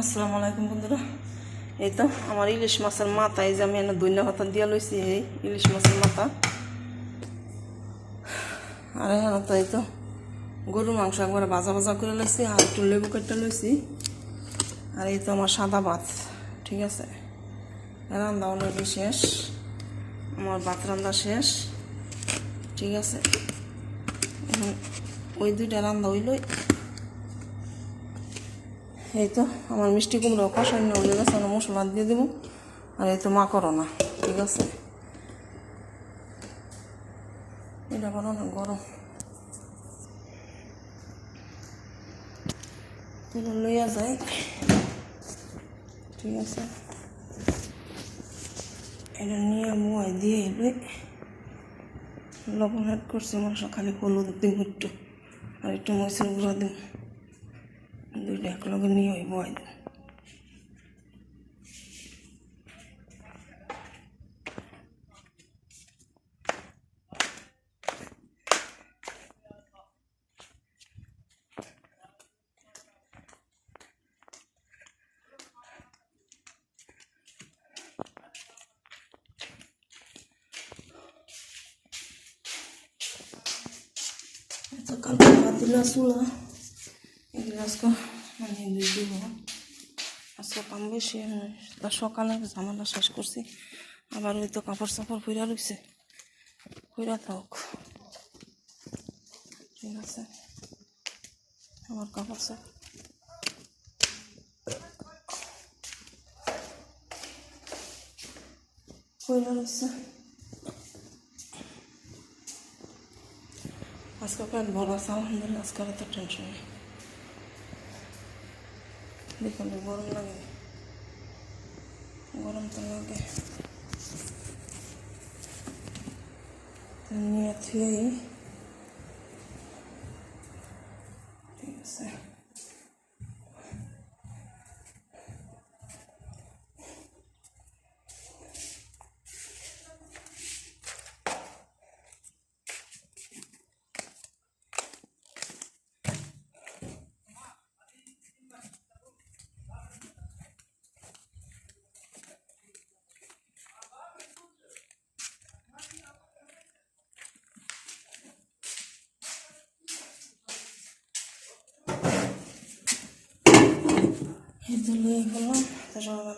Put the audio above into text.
আসসালামু আলাইকুম বন্ধুরা। এই তো আমার ইলিশ মাছের মাথা, এই যে আমি এনে দৈন্য ভাতা দিয়ে লইছি, এই ইলিশ মাছের মাথা। আর এখানে তো এই তো গরুর মাংস একবারে ভাজা ভাজা করে লইছি, আর একটু লেবু কেটে লইছি। আর এই তো আমার সাদা ভাত, ঠিক আছে? রান্না অলরেডি শেষ, আমার ভাত রান্না শেষ, ঠিক আছে? এখন ওই দুইটা রান্না হইলই এই তো, আমার মিষ্টি কুমড়ো কষান্য হয়ে গেছে আমরা মশলা দিয়ে দেবো। আর এই তো মা করো না, ঠিক আছে? এটা করো না, গরম। লইয়া যায় ঠিক আছে? এটা নিয়ে মুয়াই দিয়ে এলে লবণ অ্যাড করছি, মাংস খালি হলুদ দিব একটু। আর একটু মরিচের গুঁড়া দিব। দুইটা একলগে নিয়ে ওই বয় দিব তো কালকে ভাত দিলা আজকে মানে দিব কাম বেশি তা সকালে ঝামেলা শেষ করছি। আবার ওই তো কাপড় চাপড় ফুইরা রয়েছে ফুইরা থাক। ঠিক আছে। আমার কাপড় চাপড় আজকে পেট বড় আছে? আলহামদুলিল্লাহ, আজকে এত টেনশন নেই। বিকালে গরম লাগে গরম তো লাগে তো নিয়ে থুয়েই ঠিক আছে এই